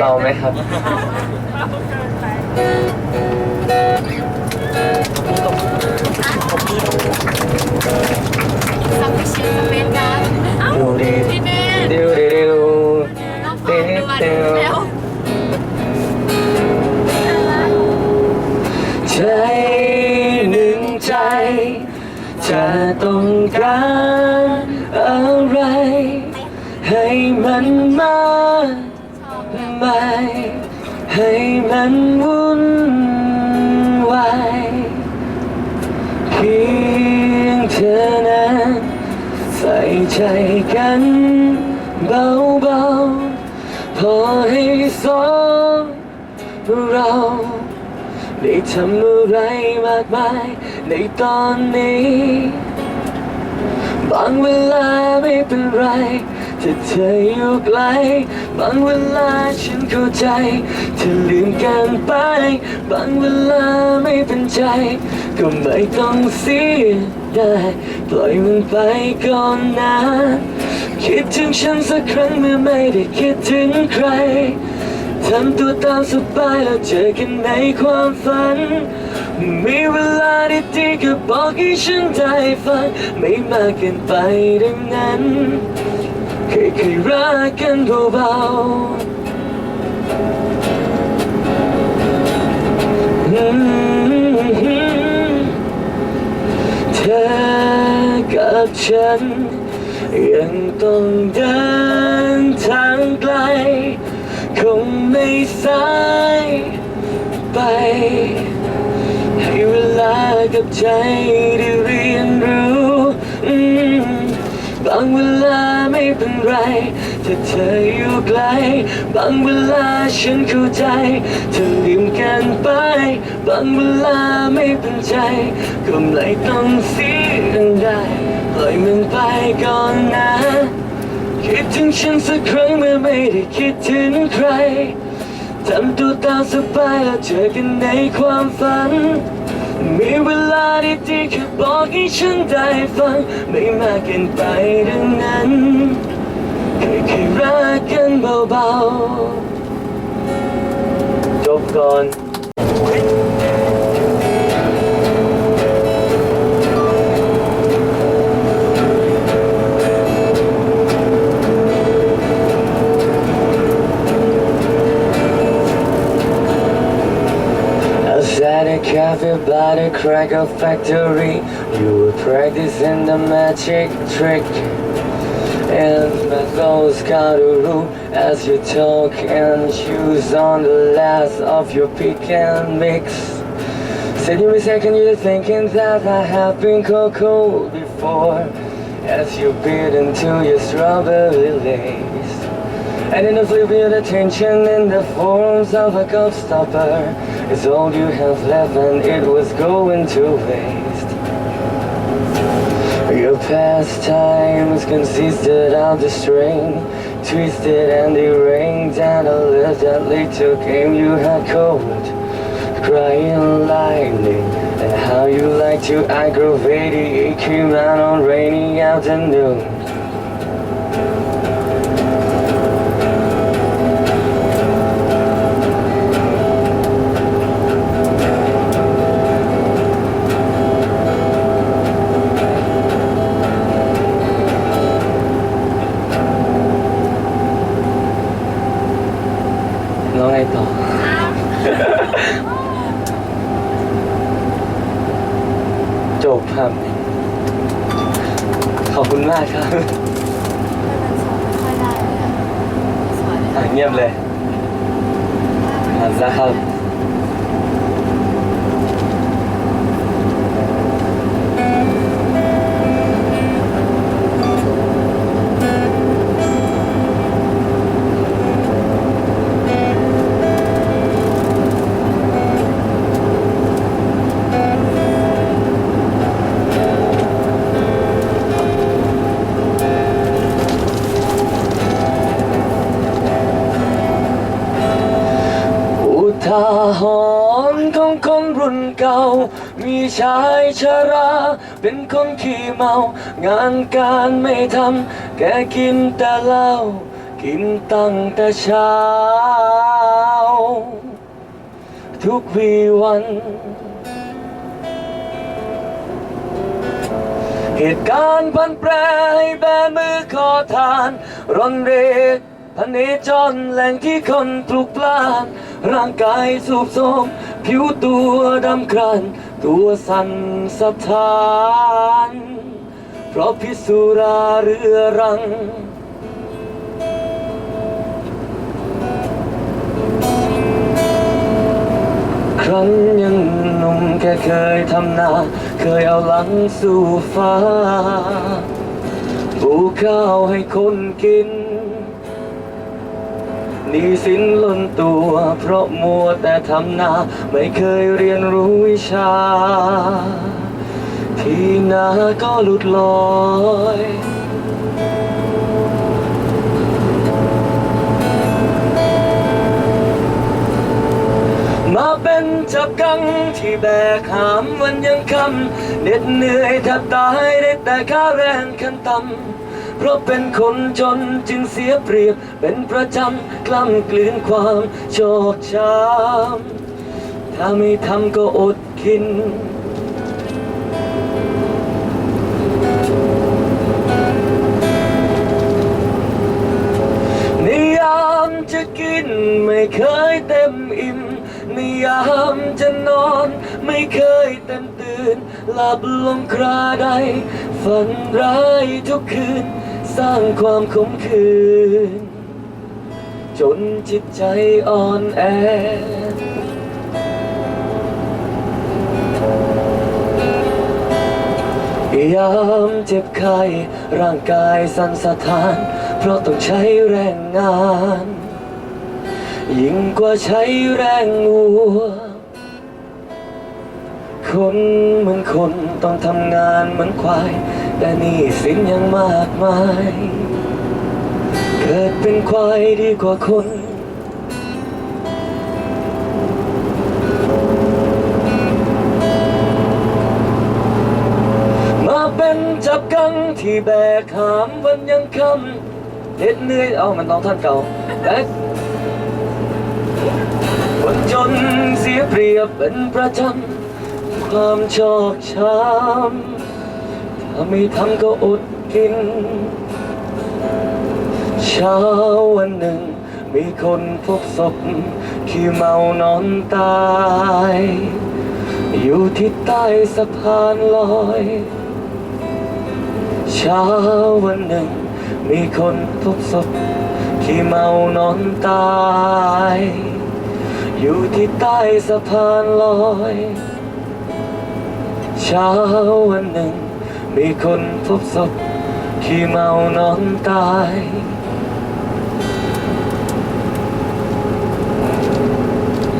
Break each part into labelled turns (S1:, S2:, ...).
S1: เราไหมครับ ธอนั้นใส่ใจกันเบาๆ พอให้สองเราได้ทำอะไรมากมายในตอนนี้ บางเวลาไม่เป็นไรถ้าเธออยู่ไกล บางเวลาฉันเข้าใจเธอลืมกันไป บางเวลาไม่เป็นใจ ก็ไม่ต้องเสีย ดายปล่อยมันไปก่อนนะ คิดถึงฉันสักครั้งเมื่อไม่ได้คิดถึงใคร ทำตัวตามสบายแล้วเจอกันในความฝัน มีเวลาดีๆก็บอกให้ฉันได้ฟัง ไม่มากเกินไปดังนั้น เคยเคยๆรักกันเบาๆอืม อกับฉัน ยังต้องเดินทางไกล คงไม่สายไป ให้เวลากับใจได้เรียนรู้ บางเวลาไม่เป็นไร ถ้าเธออยู่ไกล บางเวลาฉันเข้าใจเธอลืมกันไป บางเวลาไม่เป็นใจ ก็ไม่ต้องเสียดายปล่อยมันไปก่อนนะ คิดถึงฉันสักครั้งเมื่อไม่ได้คิดถึงใครทำตัวตามสบายแล้วเจอกันในความฝัน มีเวลาดีๆแค่บอกให้ฉันได้ฟัง ไม่มากเกินไปดังนั้น เคยเคยๆรักกันเบาๆ จบก่อน I sat at a cafe by the cracker factory. You were practicing the magic trick. Got a root as you talk and choose on the last of your pick and mix. Said a second you're thinking that I have been cocoa before as you bit into your strawberry lace. And in the flip of the tension in the forms of a gobstopper is all you have left and it was going to waste. Your pastimes consisted of the string, twisted and deranged and a little little game you had cold, crying lightning, and how you like to aggravate it, it came out on rainy afternoon. บครับ ขอบคุณมากครับ
S2: ค่อยได้เลยอะสวยเลย
S1: อะเงียบเลยหันแล้วครับ เก่า มีชายชรา เป็นคนขี้เมา งานการไม่ทำ แกกินแต่เหล้า กินตั้งแต่เช้า ทุกวีวัน เหตุการณ์พันแปรให้แบมือขอทาน ร่อนเรพันเนจรแหล่งที่คนปลุกปลาน ร่างกายสูบโทรม ผิวตัวดำครัน ตัวสั่นสะท้าน เพราะพิสุราเรือรัง ครั้นยังหนุ่มแค่เคยทำนา เคยเอาหลังสู่ฟ้า ปลูกข้าวให้คนกิน หนี้สินล้นตัว เพราะมัวแต่ทำนา ไม่เคยเรียนรู้วิชา ที่นาก็หลุดลอยมาเป็นจับกังที่แบกหามวันยังคำเหน็ดเหนื่อยแทบตายได้แต่ค่าแรงขั้นต่ำ เพราะเป็นคนจนจึงเสียเปรียบ เป็นประจำกล้ำกลืนความโชคช้ำถ้าไม่ทำก็อดกินนิยามจะกินไม่เคยเต็มอิ่มนิยามจะนอนไม่เคยเต็มตื่นหลับลงคราใดฝันร้ายทุกคืน สร้างความขมขื่นจนจิตใจอ่อนแอ ยามเจ็บไข้ร่างกายสั่นสะท้าน เพราะต้องใช้แรงงาน ยิ่งกว่าใช้แรงงัว คนเหมือนคนต้องทำงานเหมือนควายแต่นี่สินยังมากมาย เกิดเป็นควายดีกว่าคนมาเป็นจับกังที่แบกหามวันยังคำเหน็ดเหนื่อยเอามันต้องท่านเก่าแต่คนจนเสียเปรียบเป็นประจำ ความชอกช้ำ ถ้าไม่ทำก็อดกิน เช้าวันหนึ่ง มีคนพบศพขี้เมานอนตาย อยู่ที่ใต้สะพานลอย เช้าวันหนึ่ง มีคนพบศพขี้เมานอนตาย อยู่ที่ใต้สะพานลอย เช้าวันหนึ่ง มีคนพบศพขี้เมานอนตาย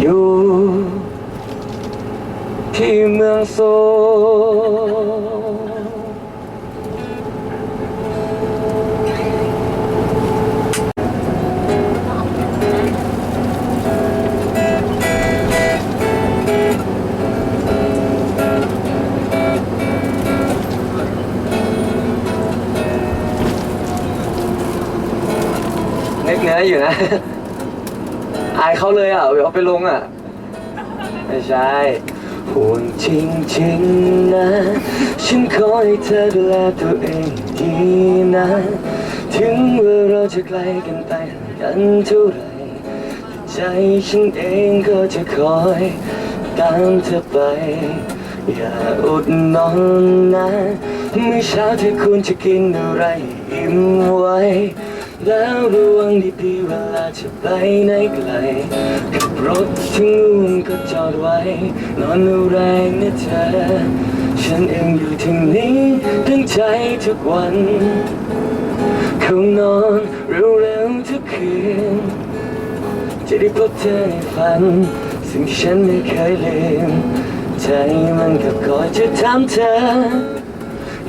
S1: อยู่ที่เมืองโซ กเนื้ออยู่นะ อายเขาเลยอะเดี๋ยวเอาไปลงอะ ไม่ใช่ห่วงจริงๆนะ ฉันขอให้เธอดูแลตัวเองดีนะ ถึงว่าเราจะไกลกันไปกันเท่าไหรใจฉันเองก็จะคอยตามเธอไป อย่าอดนอนนะเมื่อเช้าเธอควรจะกินอะไรอิ่มไว้ แล้วระวังดีๆเวลาจะไปไหนไกลขับรถถึงนู่นก็จอดไว้ นอนอาแรงนะเธอ ฉันเองอยู่ที่นี้ตั้งใจทุกวันเข้านอนเร็วๆทุกคืน จะได้พบเธอในฝัน สิ่งที่ฉันไม่เคยลืม ใจมันก็คอยจะถามเธอ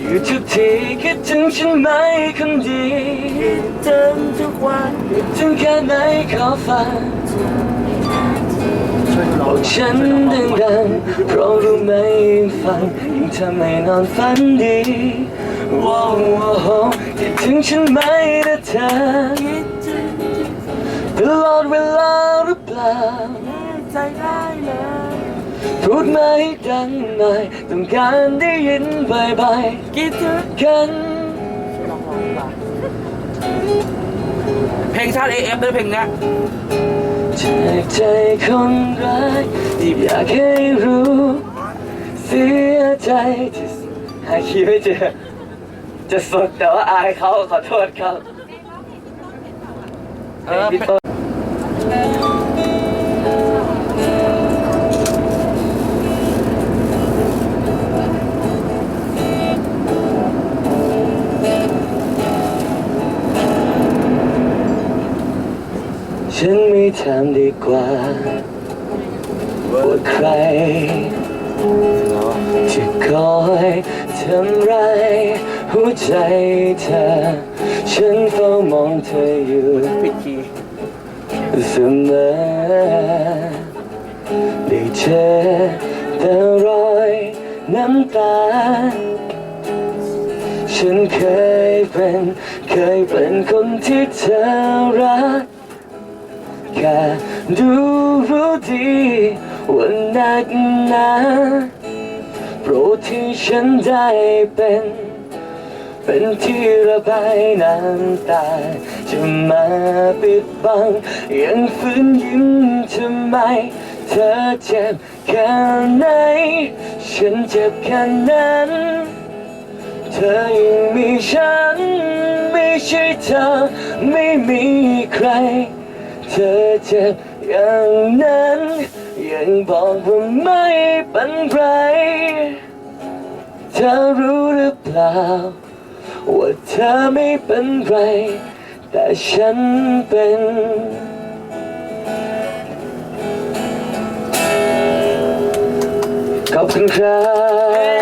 S1: อยู่ทุกทีคิดถึงฉันไหมคนดีถึงทุกวันคิดถึงแค่ไหนขอฟั
S3: ง
S1: บอกฉันดังๆเพราะรู้ไหมยิ่งฟังยิ่งทำให้นอนฝันดีว้าวว้าวคิดถึงฉันไหมนะเธอตลอดเวลาหรือเปล่า
S3: ใจได้เลย
S1: พูดมาให้ดังหน่อยต้องการได้ยินบ่อย
S3: คิดถึง
S1: ๆกัน
S3: เพลงชาติ AF ด้วยเพลงเนี้ย
S1: จากใจคนรักที่อยากให้รู้ เสียใจที่หาคีย์ไม่เจอ จะสดแต่ว่าอายเขาขอโทษครับ
S3: เออ
S1: พี่ต้น ฉันไม่ทำดีกว่าว่าใครที่คอยทำร้ายหัวใจเธอ ฉันเฝ้ามองเธออยู่
S3: ปิดคีย์
S1: เสมอได้เจอแต่รอยน้ำตา ฉันเคยเป็น เคยเป็นคนที่เธอรัก แค่ดูรู้ดีว่านักหนาโปรดที่ฉันได้เป็น เป็นที่ระบายน้ำตา จะมาปิดบัง ยังฝืนยิ้มทำไม เธอเจ็บแค่ไหน ฉันเจ็บแค่นั้นเธอยังมีฉัน ไม่ใช่เธอ ไม่มีใคร เธอเจ็บอย่างนั้น ยังบอกว่าไม่เป็นไรเธอรู้หรือเปล่า ว่าเธอไม่เป็นไร แต่ฉันเป็นขอบคุณครับ